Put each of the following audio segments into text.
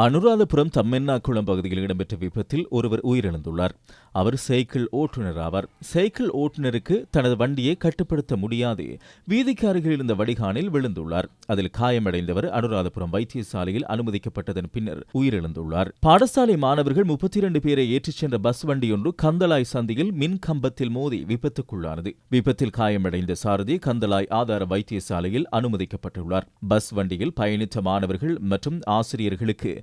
அனுராதபுரம் தம்மென்னாக்குளம் பகுதியில் இடம்பெற்ற விபத்தில் ஒருவர் உயிரிழந்துள்ளார். அவர் சைக்கிள் ஓட்டுநர் ஆவார் சைக்கிள் ஓட்டுநருக்கு தனது வண்டியை கட்டுப்படுத்த முடியாது. வீதிக்கு அருகில் இருந்த வடிகானில் விழுந்துள்ளார். அதில் காயமடைந்தவர் அனுராதபுரம் வைத்தியசாலையில் அனுமதிக்கப்பட்டதன் பின்னர் உயிரிழந்துள்ளார். பாடசாலை மாணவர்கள் முப்பத்தி இரண்டு பேரை ஏற்றிச் சென்ற பஸ் வண்டியொன்று கந்தலாய் சந்தியில் மின் கம்பத்தில் மோதி விபத்துக்குள்ளானது. விபத்தில் காயமடைந்த சாரதி கந்தலாய் ஆதார வைத்தியசாலையில் அனுமதிக்கப்பட்டுள்ளார். பஸ் வண்டியில் பயணித்த மாணவர்கள் மற்றும் ஆசிரியர்களுக்கு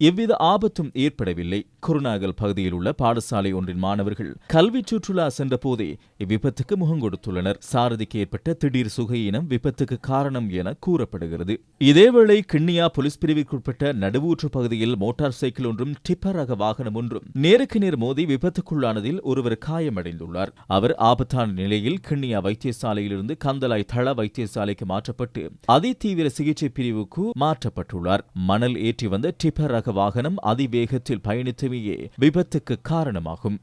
எவ்வித ஆபத்தும் ஏற்படவில்லை. குருநாகல் பகுதியில் உள்ள பாடசாலை ஒன்றின் மாணவர்கள் கல்வி சுற்றுலா சென்ற போதே இவ்விபத்துக்கு முகங்கொடுத்துள்ளனர் சாரதிக்கு ஏற்பட்ட திடீர் சுகையினம் விபத்துக்கு காரணம் என கூறப்படுகிறது. இதேவேளை கிண்ணியா போலீஸ் பிரிவிற்குட்பட்ட நடுவூற்று பகுதியில் மோட்டார் சைக்கிள் ஒன்றும் டிப்பர் ரக வாகனம் ஒன்றும் நேருக்கு நேர் மோதி விபத்துக்குள்ளானதில் ஒருவர் காயமடைந்துள்ளார். அவர் ஆபத்தான நிலையில் கிண்ணியா வைத்தியசாலையிலிருந்து கந்தலாய் தள வைத்தியசாலைக்கு மாற்றப்பட்டு அதிதீவிர சிகிச்சை பிரிவுக்கு மாற்றப்பட்டுள்ளார். மணல் ஏற்றி வந்த டிப்பர் ரக வாகனம் அதிவேகத்தில் பயணித்தமையே விபத்துக்கு காரணமாகும்.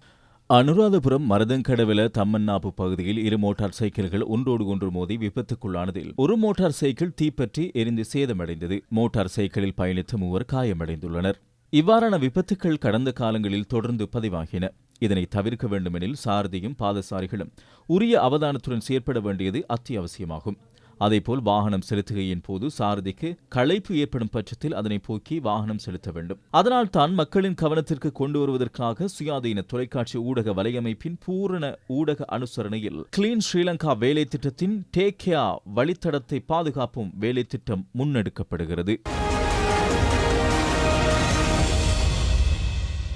அனுராதபுரம் மருதங்கடவில தம்மன்னாப்பு பகுதியில் இரு மோட்டார் சைக்கிள்கள் ஒன்றோடு ஒன்று மோதி விபத்துக்குள்ளானதில் ஒரு மோட்டார் சைக்கிள் தீப்பற்றி எரிந்து சேதமடைந்தது. மோட்டார் சைக்கிளில் பயணித்த மூவர் காயமடைந்துள்ளனர். இவ்வாறான விபத்துக்கள் கடந்த காலங்களில் தொடர்ந்து பதிவாகின. இதனை தவிர்க்க வேண்டுமெனில் சாரதியும் பாதசாரிகளும் உரிய அவதானத்துடன் செயற்பட வேண்டியது அத்தியாவசியமாகும். அதேபோல் வாகனம் செலுத்துகையின் போது சாரதிக்கு களைப்பு ஏற்படும் பட்சத்தில் அதனை போக்கி வாகனம் செலுத்த வேண்டும். அதனால் தான் மக்களின் கவனத்திற்கு கொண்டு வருவதற்காக சுயாதீன தொலைக்காட்சி ஊடக வலையமைப்பின் பூரண ஊடக அனுசரணையில் கிளீன் ஸ்ரீலங்கா வேலை திட்டத்தின் டேக்கியா வழித்தடத்தை பாதுகாப்பும் வேலை திட்டம் முன்னெடுக்கப்படுகிறது.